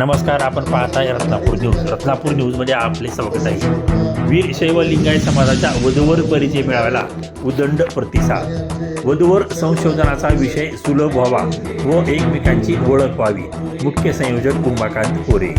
नमस्कार आपण पाहताय रत्नापूर न्यूज. रत्नापूर न्यूजमध्ये आपले स्वागत आहे. वीर शैव लिंगायत समाजाच्या वधूवर परिचय मिळाव्याला उदंड प्रतिसाद. वधूवर संशोधनाचा विषय सुलभ व्हावा व एकमेकांची ओळख व्हावी. मुख्य संयोजक कुंभकांत कोरे.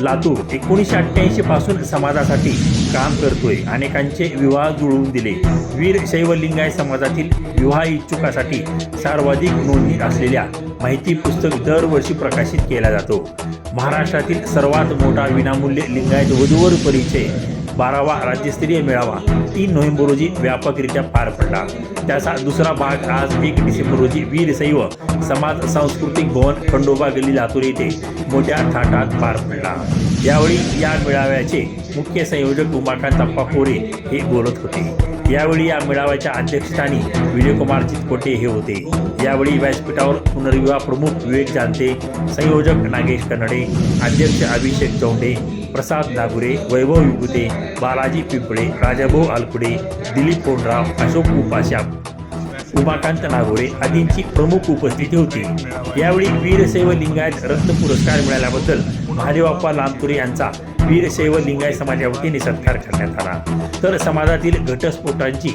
लातूर एकोणीसशे अठ्ठ्याऐंशी पासून समाजासाठी काम करतोय. अनेकांचे विवाह जुळवून दिले. वीर शैवलिंगायत समाजातील विवाह इच्छुकासाठी सर्वाधिक नोंदणी असलेल्या माहिती पुस्तक दरवर्षी प्रकाशित केला जातो. महाराष्ट्रातील सर्वात मोठा विनामूल्य लिंगायत वधूवर परिचय बारावा राज्यस्तरीय मेळावा तीन नोव्हेंबर रोजी व्यापकरित्या पार पडला. त्याचा दुसरा भाग आज एक डिसेंबर रोजी वीरशैव समाज सांस्कृतिक भवन खंडोबा गल्ली लातूर येथे मोठ्या थाटात पार पडला. यावेळी या मेळाव्याचे मुख्य संयोजक उमाकांत अप्पा कोरे हे बोलत होते. यावेळी या मेळाव्याच्या अध्यक्षस्थानी विजयकुमार चितकोटे हे होते. यावेळी व्यासपीठावर पुनर्विवाह प्रमुख विवेक जानते संयोजक नागेश कन्नडे अध्यक्ष अभिषेक चौंडे प्रसाद नागुरे वैभव विभुते बालाजी पिंपळे राजाभाऊ आलकुडे दिलीप कोंडराव अशोक उपाशा उमाकांत नागोरे आदींची प्रमुख उपस्थिती होती. यावेळी वीरशैव लिंगायत रत्न पुरस्कार मिळाल्याबद्दल महादेवाप्पा लांबकुरे यांचा वीरशैव लिंगाय समाजा वतीने सत्कार करण्यात आला. तर समाजातील घटस्फोटांची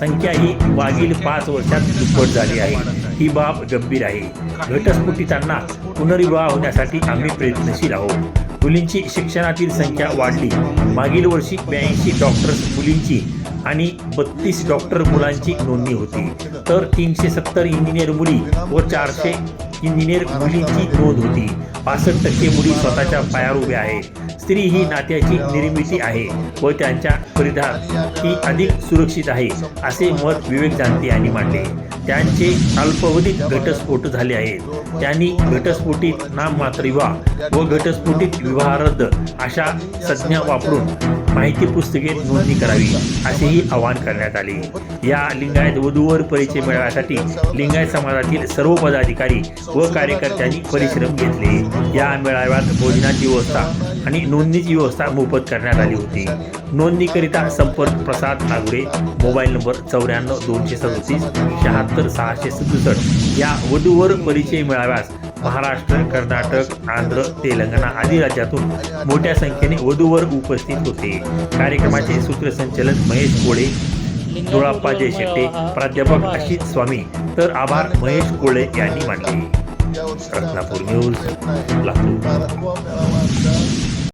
संख्या ही मागील पाच वर्षात दुप्पट झाली आहे. ही बाब गंभीर आहे. घटस्फोटितांना पुनर्विवाह होण्यासाठी आम्ही प्रयत्नशील आहोत. मुलींची शिक्षणातील संख्या वाढली. मागील वर्षी ब्याऐंशी डॉक्टर्स मुलींची आणि बत्तीस डॉक्टर मुलांची नोंदणी होती. तर तीनशे सत्तर इंजिनियर मुली व चारशे इंजिनियर मुलींची नोंद होती. पासष्ट टक्के मुली स्वतःच्या पायावर उभ्या आहेत. स्त्री ही नात्याची निर्मिती आहे व त्यांच्या परिधान ही अधिक सुरक्षित आहे असे मत विवेक जानते यांनी मांडले. त्यांचे अल्पावधीत घटस्फोट झाले आहेत. त्यांनी घटस्फोटित नाममात्र विवाह व घटस्फोटित विवाह रद्द अशा संज्ञा वापरून माहिती पुस्तके नोंदणी करावी असेही आवाहन करण्यात आले. या लिंगायत वधूवर परिचय मिळवण्यासाठी लिंगायत समाजातील सर्व पदाधिकारी व कार्यकर्त्यांनी परिश्रम घेतले. या मेळाव्यात भोजनाची व्यवस्था आणि नोंदणीची व्यवस्था मोफत करण्यात आली होती. नोंदणीकरिता संपर्क प्रसाद नागुरे मोबाईल नंबर चौऱ्याण्णव दोनशे सदतीस शहात्तर सहाशे सदुसष्ट. या वधूवर परिचय मिळाव्यास महाराष्ट्र कर्नाटक आंध्र तेलंगणा आदी राज्यातून मोठ्या संख्येने वधूवर उपस्थित होते. कार्यक्रमाचे सूत्रसंचालन महेश कोळे जय शेट्टे प्राध्यापक अशित स्वामी. तर आभार महेश कोळे यांनी मानले. रत्नापूर न्यूज लातूर.